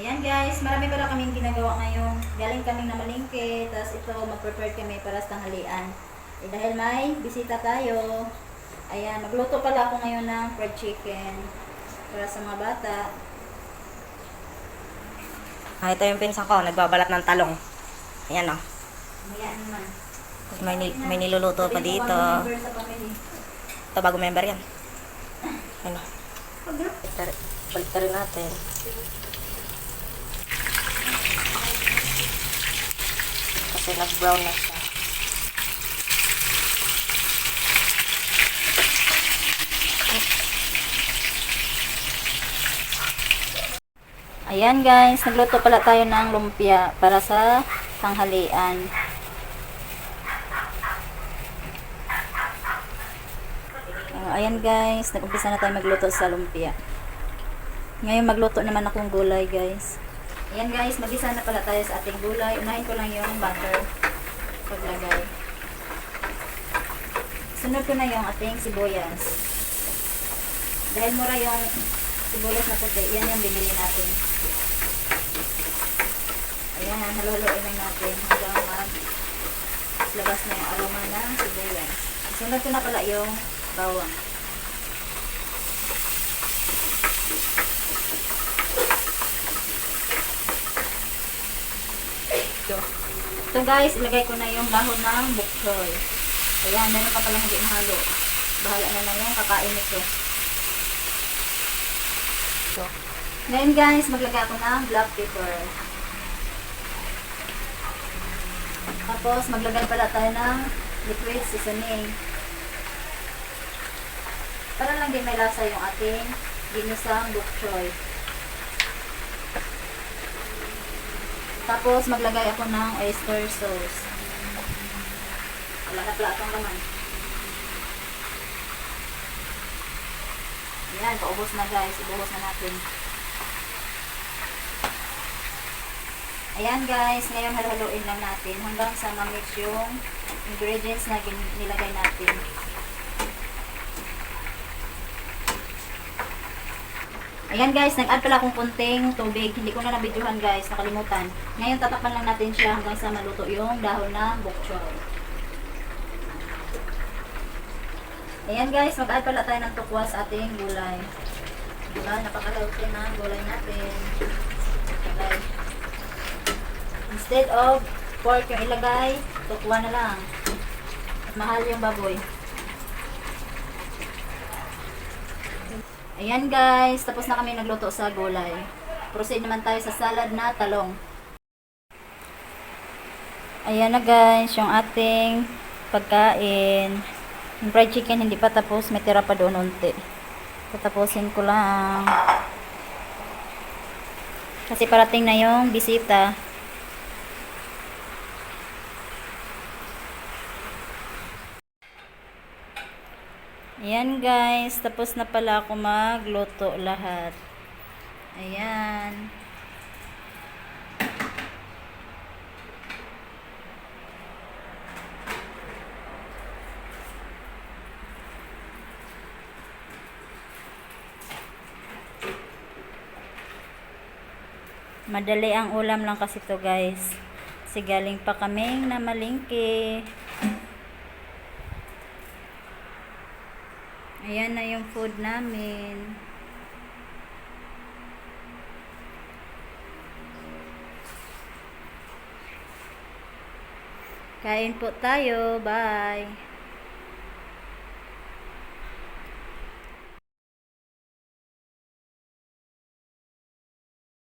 Ayan guys, marami pala kaming ginagawa ngayon. Galing kaming na malingke, tapos ito mag-prepare kami para sa tanghalian. Eh, dahil may bisita tayo, ayan, magluto pala ako ngayon ng fried chicken para sa mga bata. Ah, ito yung pinsan ko, nagbabalat ng talong. Ayan o. Ayan naman. May, ni- may niluluto pa dito. Ito, bago member yan. Ano? Balik rin natin. Kasi nag-brown na siya. Ayan guys, nagluto pala tayo ng lumpia para sa tanghalian. Ah, ayan guys, nag-umpisa na tayo magluto sa lumpia. Ngayon magluto naman akong gulay guys. Ayan guys, magisa na pala tayo sa ating gulay. Unahin ko lang yung butter paglagay. Sunod ko na yung ating sibuyas. Dahil mura yung sibuyas na puti, yan yung binili natin. Ayan, haluluin lang natin hanggang mag labas na yung aroma ng sibuyas. Sunod ko na pala yung bawang. Ito. Ito guys, ilagay ko na yung dahon ng bok choy. Ayan, meron pa pala hindi nahalo. Bahala na lang yung kakain. Ito. Ngayon guys, maglagay ako ng black pepper. Tapos, maglagay pala tayo ng liquid seasoning. Para lang din may lasa yung ating ginisang bok choy. Tapos, maglagay ako ng oyster sauce. Wala na pala itong laman. Ayan, paubos na guys. Ibuhos na natin. Ayan guys, ngayon halo-haloin lang natin hanggang sa ma-mix yung ingredients na nilagay natin. Ayan guys, nag-add pala akong kunting tubig. Hindi ko na nabidyohan guys, nakalimutan. Ngayon tatakpan lang natin siya hanggang sa maluto yung dahon ng bok choy. Ayan guys, mag-add pala tayo ng tukwa sa ating gulay. Diba, napakalawti na ang gulay natin. Okay. Instead of pork yung ilagay, tukwa na lang. At mahal yung baboy. Ayan guys, tapos na kami nagluto sa gulay. Proceed naman tayo sa salad na talong. Ayan na guys, yung ating pagkain. Yung fried chicken hindi pa tapos, may tira pa doon unti. Tatapusin ko lang. Kasi parating na yung bisita. Ayan guys, tapos na pala ako magluto lahat. Ayan. Madali ang ulam lang kasi to guys. Kasi galing pa kaming na malingki. Ayan na yung food namin. Kain po tayo. Bye.